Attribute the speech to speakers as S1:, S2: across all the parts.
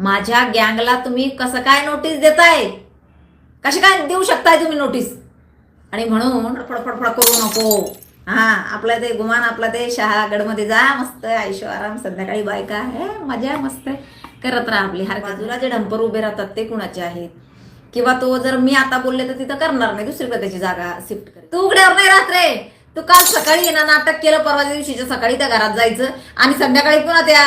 S1: माझ्या गँगला तुम्ही कसं काय नोटीस देताय? कशी काय देऊ शकताय तुम्ही नोटीस आणि म्हणून फडफडफड करू नको. हा आपला ते गुमान आपला ते शहागडमध्ये जा मस्त आयुष्य आराम संध्याकाळी बायका आहे मजा मस्त करत राहा आपली. हर बाजूला जे डंपर उभे राहतात ते कुणाचे आहेत? किंवा तो जर मी आता बोलले तर तिथं करणार नाही दुसरीकडे त्याची जागा शिफ्ट कर तू उघड्यावर नाही राहत रे! तू काल सकाळी येणार नाटक केलं परवा दिवशीच्या सकाळी त्या घरात जायचं आणि संध्याकाळी पुन्हा त्या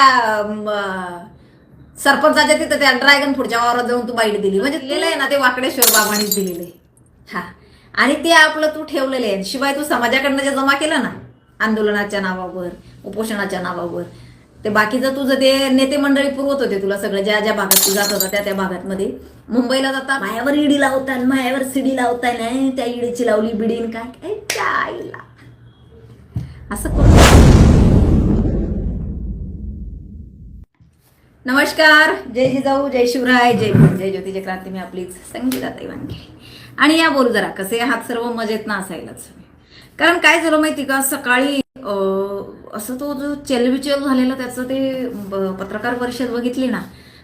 S1: सरपंचाच्या तिथं त्या ड्रॅगन फ्रूटच्या वावरात जाऊन तू बाईट दिली. म्हणजे दिलेलं आहे ना ते वाकडेश्वर बाबांनीच दिलेलं. आहे हा. आणि ते आपलं तू ठेवलेलं आहे. शिवाय तू समाजाकडनं जे जमा केलं ना आंदोलनाच्या नावावर उपोषणाच्या नावावर ते बाकीचं तुझं ते नेते मंडळी पुरवत होते तुला सगळं. ज्या ज्या भागात तू जात होता त्या त्या भागातमध्ये. मुंबईला जाता? मायावर ईडी लावताय मायावर सीडी लावताय नाही त्या ईडीची लावली बिडीन काय? आईला असं करू. नमस्कार जय जिजाऊ जय शिवराय जय जय ज्योती जय क्रांती मी आपलीच संगीताताई वानखे आणि या बोलू जरा कसे आहात सर्व? मजेत ना असायलाच कारण काय झालं माहिती का सकाळी असं तो जो चेलबिचेल झालेला त्याचं ते पत्रकार परिषद बघितली ना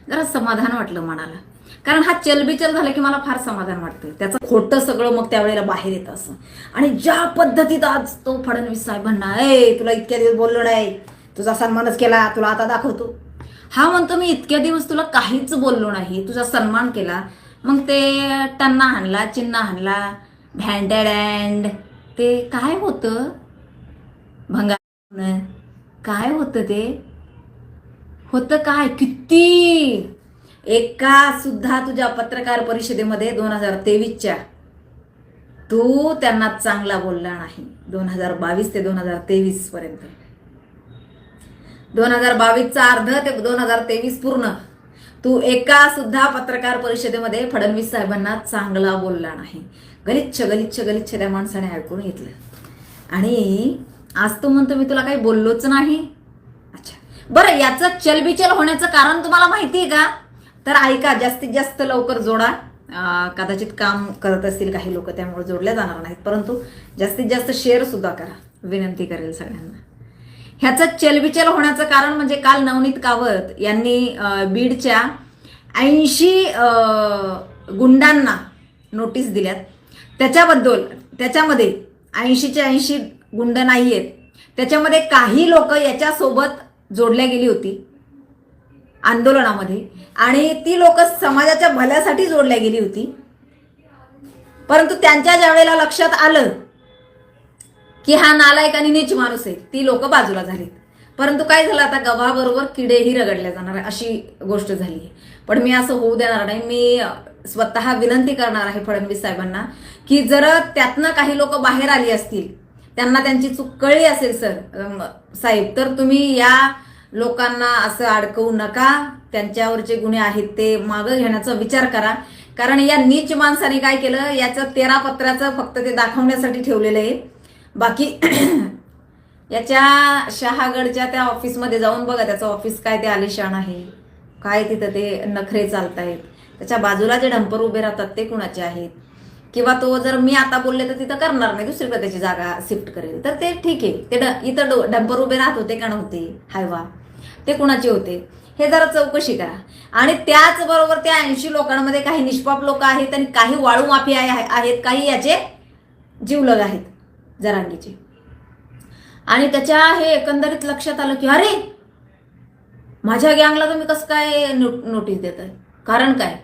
S1: जरा समाधान वाटलं मनाला. कारण हा चलबिचल झाला की मला फार समाधान वाटतं त्याचं खोटं सगळं मग त्यावेळेला बाहेर येतं असं. आणि ज्या पद्धतीत आज तो फडणवीस साहेबांना ए तुला इतक्या दिवस बोललो नाही. तुझा सन्मानच केला तुला आता दाखवतो. हा म्हणतो मी इतक्या दिवस तुला काहीच बोललो नाही. तुझा सन्मान केला. मग ते टन्ना हाणला चिन्ना हाणला. अँड ते काय होतं? भंगार काय होतं ते? होतं काय? किती? एका सुद्धा तुझ्या पत्रकार परिषदेमध्ये दोन हजार तेवीसच्या तू त्यांना चांगला बोलला नाही. दोन हजार बावीस ते दोन हजार तेवीस पर्यंत. दोन हजार बावीसचा अर्ध ते दोन हजार तेवीस पूर्ण. तू एका सुद्धा पत्रकार परिषदेमध्ये फडणवीस साहेबांना चांगला बोलला नाही. गलिच्छ गलिच्छ गलिच्छ त्या माणसाने ऐकून घेतलं. आणि आज तो म्हणतो मी तुला काही बोललोच नाही. अच्छा. बरं याचं चलबिचल होण्याचं कारण तुम्हाला माहिती आहे का? तर ऐका जास्तीत जास्त लवकर जोडा. कदाचित काम करत असतील काही लोक त्यामुळे जोडल्या जाणार नाहीत. परंतु जास्तीत जास्त शेअर सुद्धा करा. विनंती करेल सगळ्यांना. ह्याचं चलबिचल होण्याचं कारण म्हणजे काल नवनीत कावत यांनी बीडच्या ऐंशी गुंडांना नोटीस दिल्यात. त्याच्याबद्दल त्याच्यामध्ये ऐंशीच्या ऐंशी गुंड नाही आहेत त्याच्यामध्ये काही लोक याच्यासोबत जोडल्या गेली होती आंदोलनामध्ये आणि ती लोक समाजाच्या भल्यासाठी जोडल्या गेली होती. परंतु त्यांच्या ज्या वेळेला लक्षात आलं की हा नालायक आणि नीच माणूस आहे. ती लोक बाजूला झालीत. परंतु काय झालं आता गव्हाबरोबर किडेही रगडल्या जाणार अशी गोष्ट झाली आहे पण मी असं होऊ देणार नाही. मी स्वतः विनंती करणार आहे फडणवीस साहेबांना की जर त्यातनं काही लोक बाहेर आली असतील त्यांना त्यांची चूक कळली असेल सर साहेब तर तुम्ही या लोकांना असं अडकवू नका. त्यांच्यावरचे गुन्हे आहेत ते मागं घेण्याचा विचार करा. कारण या नीच माणसाने काय केलं? याचं तेरा पत्राचं फक्त ते दाखवण्यासाठी ठेवलेलं आहे. बाकी याच्या शहागडच्या त्या ऑफिसमध्ये जाऊन बघा त्याचं ऑफिस काय ते आलिशान आहे. काय तिथं ते नखरे चालतायत. त्याच्या बाजूला जे डंपर उभे राहतात ते कुणाचे आहेत? किंवा तो जर मी आता बोलले तर तिथं करणार नाही दुसरीकडे त्याची जागा शिफ्ट करेल. तर ते ठीक आहे. ते ड- इथं डो- डंपर उभे राहत होते का नव्हते? हायवा ते कुणाचे होते? हे जरा चौकशी करा. आणि त्याचबरोबर त्या ऐंशी लोकांमध्ये काही निष्पाप लोक आहेत आणि काही वाळू माफी आहे- आहेत काही याचे जीवलग आहेत. जरांगीचे. आणि त्याच्या हे एकंदरीत लक्षात आलं की अरे माझ्या गँगला तुम्ही कसं काय नो- नोटीस देत कारण काय?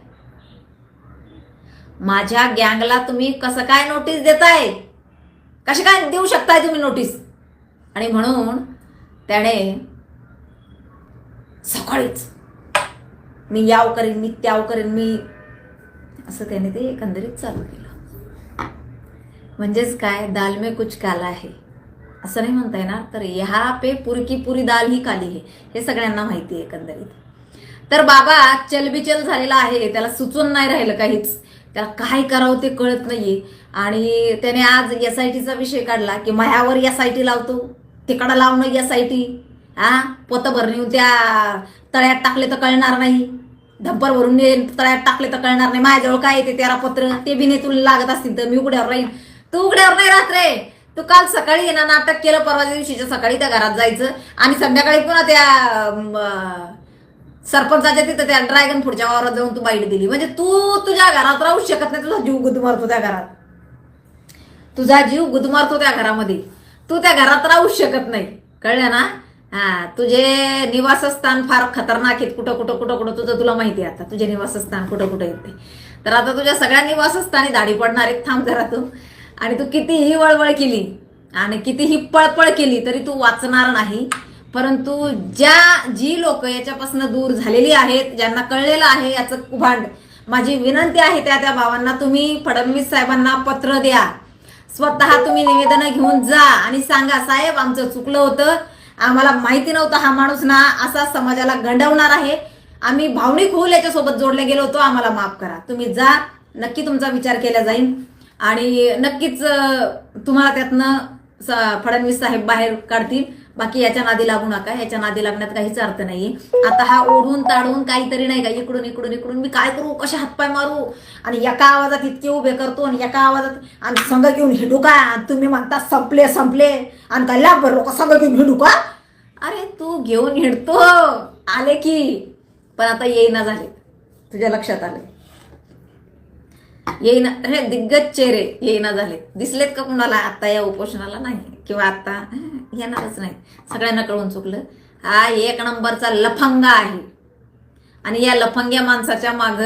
S1: माझ्या गँगला तुम्ही कसं काय नोटीस देताय? कशी काय देऊ शकताय तुम्ही नोटीस? आणि म्हणून त्याने सकाळीच मी याव करेन मी त्याव करेन मी असं त्याने ते एकंदरीत चालू केलं. म्हणजेच काय? दाल में कुछ काला आहे असं नाही म्हणता येणार? तर ह्या पे पुरकी पुरी दाल ही काली आहे हे सगळ्यांना माहिती आहे एकंदरीत. तर बाबा चलबिचल झालेला आहे. त्याला सुचून नाही राहिलं काहीच. त्याला काय करावं ते कळत नाहीये. आणि त्याने आज एस आय टीचा विषय काढला की मायावर एस आय टी लावतो. तिकडं लावणं एस आय टी हा पोतं भरून त्या तळ्यात टाकले तर कळणार नाही. डब्बर भरून तळ्यात टाकले तर कळणार नाही. माझ्याजवळ काय येते तेरा पत्र? ते बी नाही तुला लागत असतील तर मी उघड्यावर राहीन. तू उघड्यावर नाही राहत तू काल सकाळी ये ना नाटक केलं परवा दिवशीच्या सकाळी त्या घरात जायचं. आणि संध्याकाळी पुन्हा त्या सरपंचाच्या तिथं त्या ड्रॅगन फूडच्या वावरात जाऊन तू बाईट दिली. म्हणजे तू तुझ्या घरात राहू शकत नाही. तुझा जीव गुदमारतो त्या घरात. तुझा जीव गुदमारतो त्या घरामध्ये. तू त्या घरात राहू शकत नाही. कळलं ना? हा तुझे निवासस्थान फार खतरनाक आहेत. कुठं कुठं कुठं कुठं तुझं तुला माहिती आहे आता. तुझे निवासस्थान कुठं कुठं येते. तर आता तुझ्या सगळ्या निवासस्थानी दाढी पडणार आहेत. थांब जरा तू. आणि तू कितीही वळवळ केली आणि कितीही पळपळ केली तरी तू वाचणार नाही. परंतु ज्या जी लोक याच्यापासून दूर झालेली आहेत ज्यांना कळलेलं आहे याचं कुभांड माझी विनंती आहे त्या त्या भावांना तुम्ही फडणवीस साहेबांना पत्र द्या. स्वतः तुम्ही निवेदन घेऊन जा आणि सांगा साहेब आमचं चुकलं होतं. आम्हाला माहिती नव्हतं हा माणूस ना असा समाजाला गंडवणार आहे. आम्ही भावनिक होऊल याच्यासोबत जोडले गेलो होतो. आम्हाला माफ करा. तुम्ही जा. नक्की तुमचा विचार केला जाईल. आणि नक्कीच तुम्हाला त्यातनं फडणवीस साहेब बाहेर काढतील. बाकी याच्या नादी लागू नका याच्या नादी लागण्यात काहीच अर्थ नाहीये. आता हा ओढून ताडून काहीतरी नाही का इकडून इकडून इकडून मी काय करू कसे हातपाय मारू? आणि एका आवाजात इतके उभे करतो आणि एका आवाजात आणि संघ घेऊन हिडू का? तुम्ही म्हणता संपले संपले. आणि काय लाभ लोक संघ घेऊन हिडू का? अरे तू घेऊन हिडतो. आले की. पण आता येईना झाले. तुझ्या लक्षात आले. येईना हे दिग्गज चेहरे येईना झाले. दिसलेत का कुणाला? आता या उपोषणाला नाही किंवा आता येणारच नाही. सगळ्यांना कळून चुकलं. हा एक नंबरचा लफंगा आहे. आणि या लफंग्या माणसाच्या माग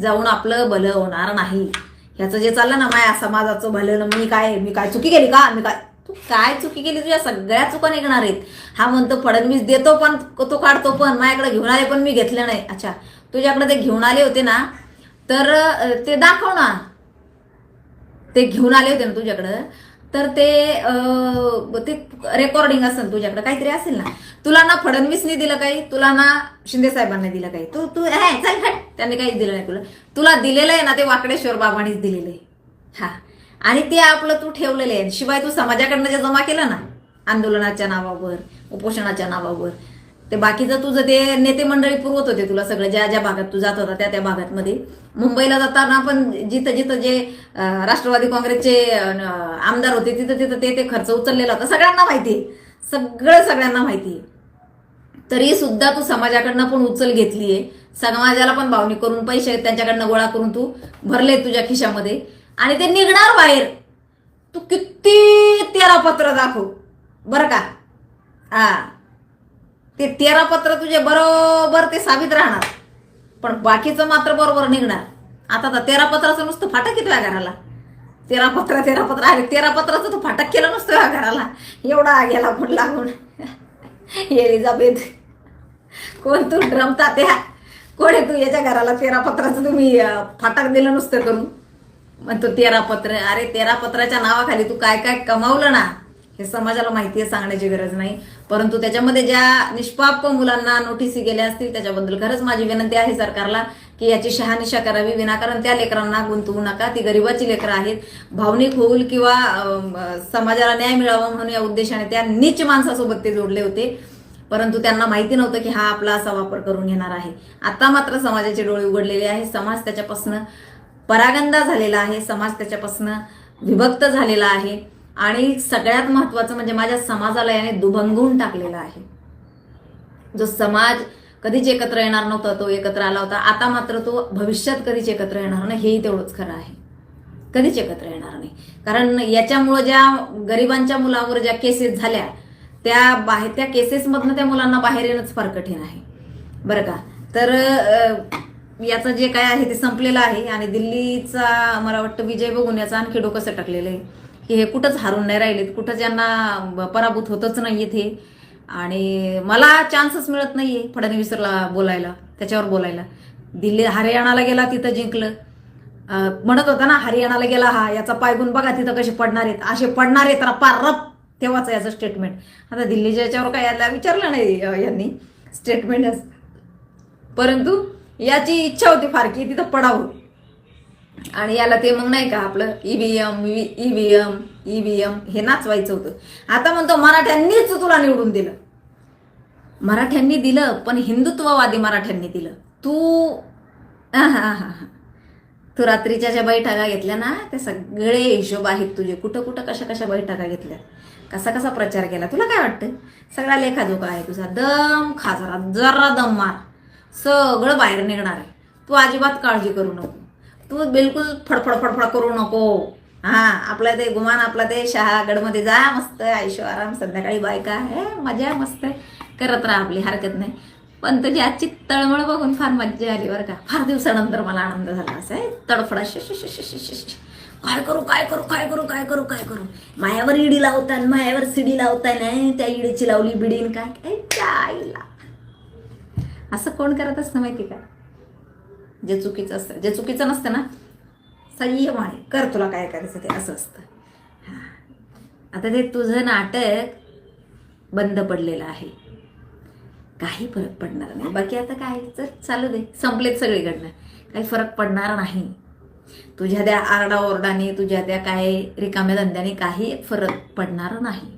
S1: जाऊन आपलं भलं होणार नाही. ह्याचं जे चाललं ना माया समाजाचं भलं ना मी काय मी काय चुकी केली का? मी काय तू काय चुकी केली? तुझ्या सगळ्या चुका निघणार आहेत. हा म्हणतो फडणवीस देतो पण तो काढतो पण माझ्याकडे घेऊन आले पण मी घेतले नाही. अच्छा तुझ्याकडे ते घेऊन आले होते ना तर ते दाखव ना. ते घेऊन आले होते ना तुझ्याकडं. तर ते ते रेकॉर्डिंग असेल तुझ्याकडे. काहीतरी असेल ना. तुला ना फडणवीसने दिलं काही? तुला ना शिंदे साहेबांनी दिलं काही? तू तू हे चल हट. त्यांनी काहीच दिलं नाही तुला. तुला दिलेलं आहे ना ते वाकडेश्वर बाबांनीच दिलेलं आहे. हा. आणि ते आपलं तू ठेवलेलं आहे. शिवाय तू समाजाकडनं जे जमा केलं ना आंदोलनाच्या नावावर उपोषणाच्या नावावर ते बाकीचं तुझं ते नेते मंडळी पुरवत होते तुला सगळं ज्या ज्या भागात तू जात होता त्या त्या भागातमध्ये. मुंबईला जाताना पण जिथं जिथं जे राष्ट्रवादी काँग्रेसचे आमदार होते तिथं तिथं ते ते खर्च उचललेला होता. सगळ्यांना माहिती आहे. सगळं सगळ्यांना माहिती आहे. तरी सुद्धा तू समाजाकडनं पण उचल घेतलीये. समाजाला पण भावनिक करून पैसे त्यांच्याकडनं गोळा करून तू भरले तुझ्या खिशामध्ये. आणि ते निघणार बाहेर. तू किती तेरा पत्र दाखव. बरं का? हा. ते तेरा पत्र तुझे बरोबर ते साबित राहणार. पण बाकीचं मात्र बरोबर निघणार. आता तर तेरा पत्राचं नुसतं फाटक येतो या घराला. तेरा पत्र तेरा पत्र. अरे तेरा पत्राचं तू फाटक केलं नसतं या घराला. एवढा गेला पण लागून. एलिझाबेथ कोण तू? ड्रमता त्या कोण आहे तू? याच्या घराला तेरा पत्राचं तुम्ही फाटक दिलं नुसतं करून. म्हणतो तेरा पत्र अरे तेरा पत्राच्या नावाखाली तू काय काय कमावलं ना? हे समाजाला माहिती आहे सांगण्याची गरज नाही. परंतु त्याच्यामध्ये ज्या निष्पाप मुलांना नोटीसी गेल्या असतील त्याच्याबद्दल खरंच माझी विनंती आहे सरकारला की याची शहानिशा करावी. विनाकारण त्या लेकरांना गुंतवू नका. ती गरिबाची लेकरं आहेत. भावनिक होईल किंवा समाजाला न्याय मिळावा म्हणून या उद्देशाने त्या नीच माणसासोबत ते जोडले होते. परंतु त्यांना माहिती नव्हतं की हा आपला असा वापर करून घेणार आहे. आता मात्र समाजाचे डोळे उघडलेले आहे समाज त्याच्यापासून परागंदा झालेला आहे. समाज त्याच्यापासून विभक्त झालेला आहे. आणि सगळ्यात महत्वाचं म्हणजे माझ्या समाजाला याने दुभंगून टाकलेला आहे. जो समाज कधीच एकत्र येणार नव्हता तो एकत्र आला होता. आता मात्र तो भविष्यात कधीच एकत्र येणार नाही हेही तेवढंच खरं आहे. कधीच एकत्र येणार नाही. कारण याच्यामुळं ज्या गरिबांच्या मुलावर ज्या केसेस झाल्या त्या बाहेर त्या केसेसमधनं त्या मुलांना बाहेर येणंच फार कठीण आहे. बरं का? तर याचं जे काय आहे ते संपलेलं आहे आणि दिल्लीचा मला वाटतं विजय बघून याचं आणखी डोकं सटकलेलं आहे. की हे कुठंच हारून नाही राहिलेत कुठंच यांना पराभूत होतच नाही ते आणि मला चान्सच मिळत नाहीये फडणवीसला बोलायला त्याच्यावर बोलायला. दिल्ली हरियाणाला गेला तिथं जिंकलं. म्हणत होता ना हरियाणाला गेला हा याचा पायगुण बघा तिथं कसे पडणार आहेत. असे पडणार आहेत तर पार रप तेव्हाच याचं स्टेटमेंट आता दिल्लीच्या याच्यावर काय याला विचारलं नाही यांनी स्टेटमेंटच परंतु याची इच्छा होती फार की तिथं पडावं. आणि याला ते मग नाही का आपलं ईव्हीएम ईव्हीएम ईव्हीएम हे नाचवायचं होतं. आता म्हणतो मराठ्यांनीच तुला निवडून दिलं. मराठ्यांनी दिलं पण हिंदुत्ववादी मराठ्यांनी दिलं. तू आहाहाहा. तू रात्रीच्या ज्या बैठका घेतल्या ना ते सगळे हिशोब आहेत तुझे. कुठं कुठं कशा कशा बैठका घेतल्या? कसा कसा प्रचार केला? तुला काय वाटतं? सगळा लेखाजोखा आहे तुझा. दम खा जरा जरा दम मार. सगळं बाहेर निघणार आहे. तू अजिबात काळजी करू नको. तू बिलकुल फडफड फडफड करू नको. हा आपला ते गुमान आपला ते शहागडमध्ये जा मस्त आयुष्य आराम संध्याकाळी बायका हे मजा मस्त करत राहा आपली हरकत नाही. पण तुझी आजची तळमळ बघून फार मज्जा आली बरं का. फार दिवसानंतर मला आनंद झाला असं आहे तडफडा श श काय करू काय करू काय करू काय करू काय करू? मायावर इडी लावताय मायावर सिडी लावताय नाही त्या इडीची लावली बिडीन काय? काय आईला. असं कोण करत असतं माहिती का? जे चुकीचं असतं जे चुकीचं नसतं ना संयम आहे कर तुला काय करायचं ते असं असतं. हां. आता ते तुझं नाटक बंद पडलेलं आहे. काही फरक पडणार नाही. बाकी आता काय तर चालू दे. संपलेत सगळीकडनं. काही फरक पडणार नाही. तुझ्या त्या आरडाओरडाने तुझ्या त्या काय रिकाम्या धंद्याने काही फरक पडणार नाही.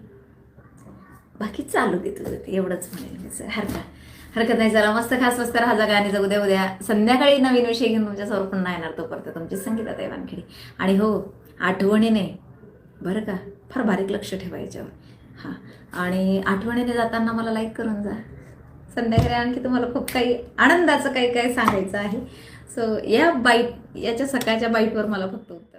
S1: बाकी चालू दे तुझं ते. एवढंच म्हणेल मी सर. हरकत हरकत नाही जरा मस्त खास मस्त राहा जा आणि जाऊ द्या उद्या. संध्याकाळी नवीन विषय घेऊन तुमच्यासमोर पुन्हा येणार तोपर्यंत. तुमची संगीता आहे वानखेडी. आणि हो आठवणीने बरं का फार बारीक लक्ष ठेवायच्यावर हां. आणि आठवणीने जाताना मला लाईक करून जा. संध्याकाळी आणखी तुम्हाला खूप काही आनंदाचं काही काही सांगायचं आहे. सो या बाईट याच्या सकाळच्या बाईटवर मला फक्त उत्तर